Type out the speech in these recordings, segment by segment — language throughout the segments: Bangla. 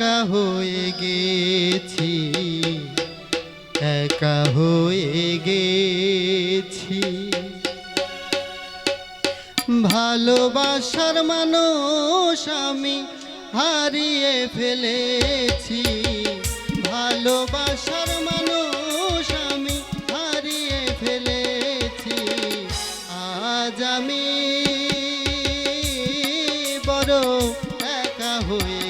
একা হয়ে গেছি, একা হয়ে গেছি। ভালোবাসার মানুষ আমি হারিয়ে ফেলেছি, ভালোবাসার মানুষ আমি হারিয়ে ফেলেছি। আজ আমি বড় একা হয়ে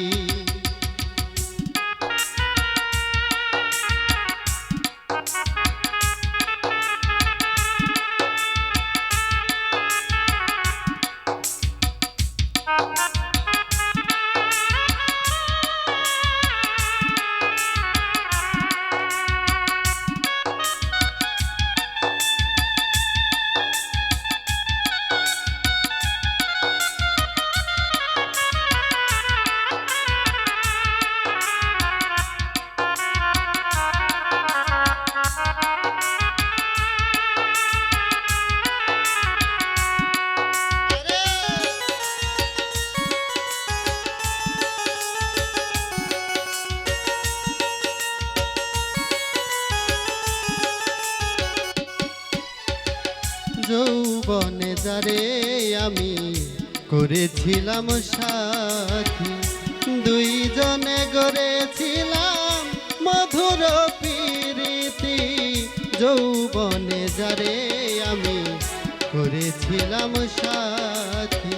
যারে আমি করেছিলাম সাথী। দুইজনে গড়েছিলাম মধুর প্রীতি। যৌবনে যারে আমি করেছিলাম সাথী।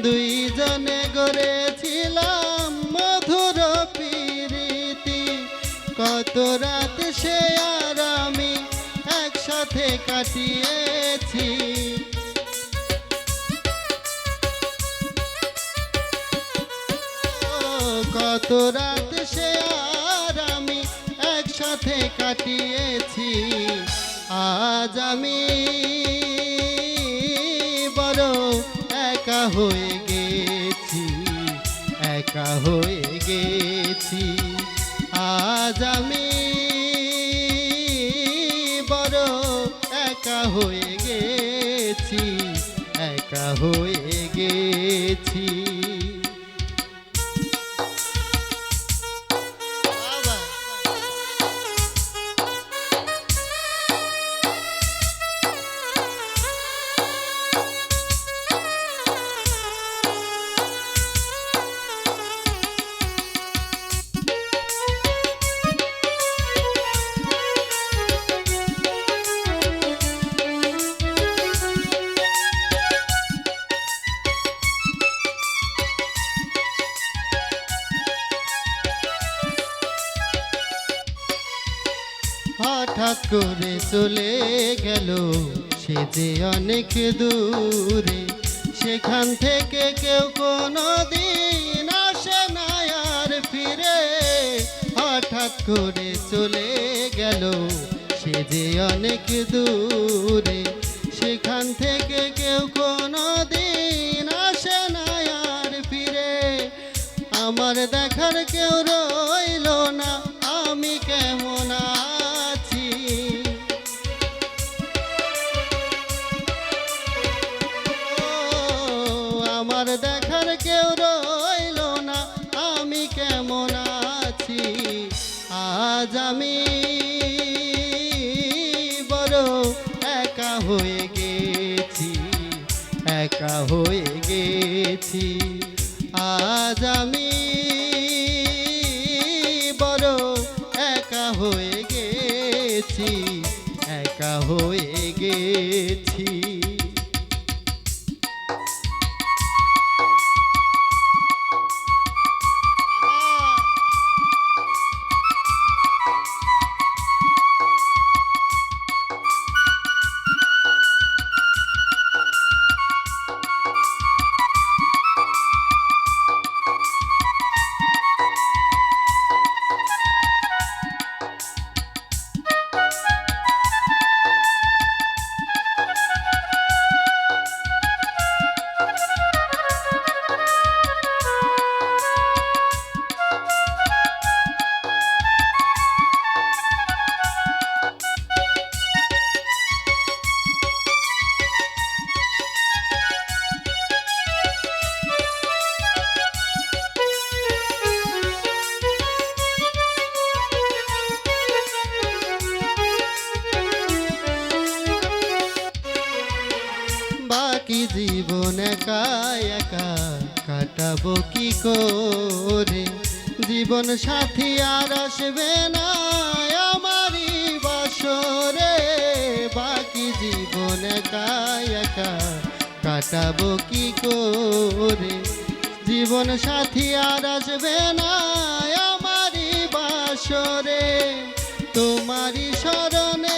দুইজনে গড়েছিলাম মধুর প্রীতি। কত রাত সে আর আমি একসাথে কাটিয়েছি। কত রাত সে আর আমি একসাথে কাটিয়েছি। আজ আমি বড় একা হয়ে গেছি, একা হয়ে গেছি। আজ আমি বড় একা হয়ে গেছি, একা হয়ে গেছি। করে চলে গেল। সে যে অনেক দূরে, সেখান থেকে কেউ কোনো দিন আসে না আর ফিরে। হঠাৎ করে চলে গেল, সে যে অনেক দূরে, সেখান থেকে কেউ কোনো দিন আসে না আর ফিরে। আমার দেখার কেউ রইল আমার দেখার কেউ রইল না। আমি কেমন আছি? আজ আমি বড় একা হয়ে গেছি, একা হয়ে গেছি। আজ আমি বড় একা হয়ে গেছি, একা হয়ে গেছি। জীবন একা একা কাটাবো কি করে? জীবন সাথী আর আসবে না আমারই বাসরে। বাকি জীবন একা একা কাটাবো কি করে? জীবন সাথী আর আসবে না আমারই বাসরে। তোমারই স্মরণে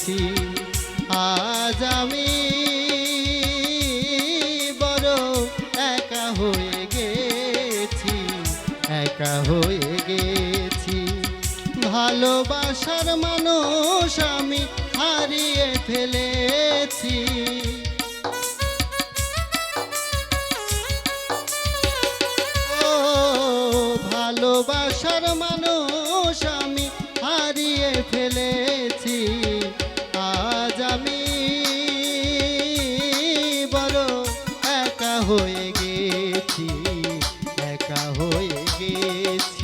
গেছি আজ আমি বড় একা হয়ে গেছি, একা হয়ে গেছি। ভালোবাসার মানুষ আমি হারিয়ে ফেলেছি। is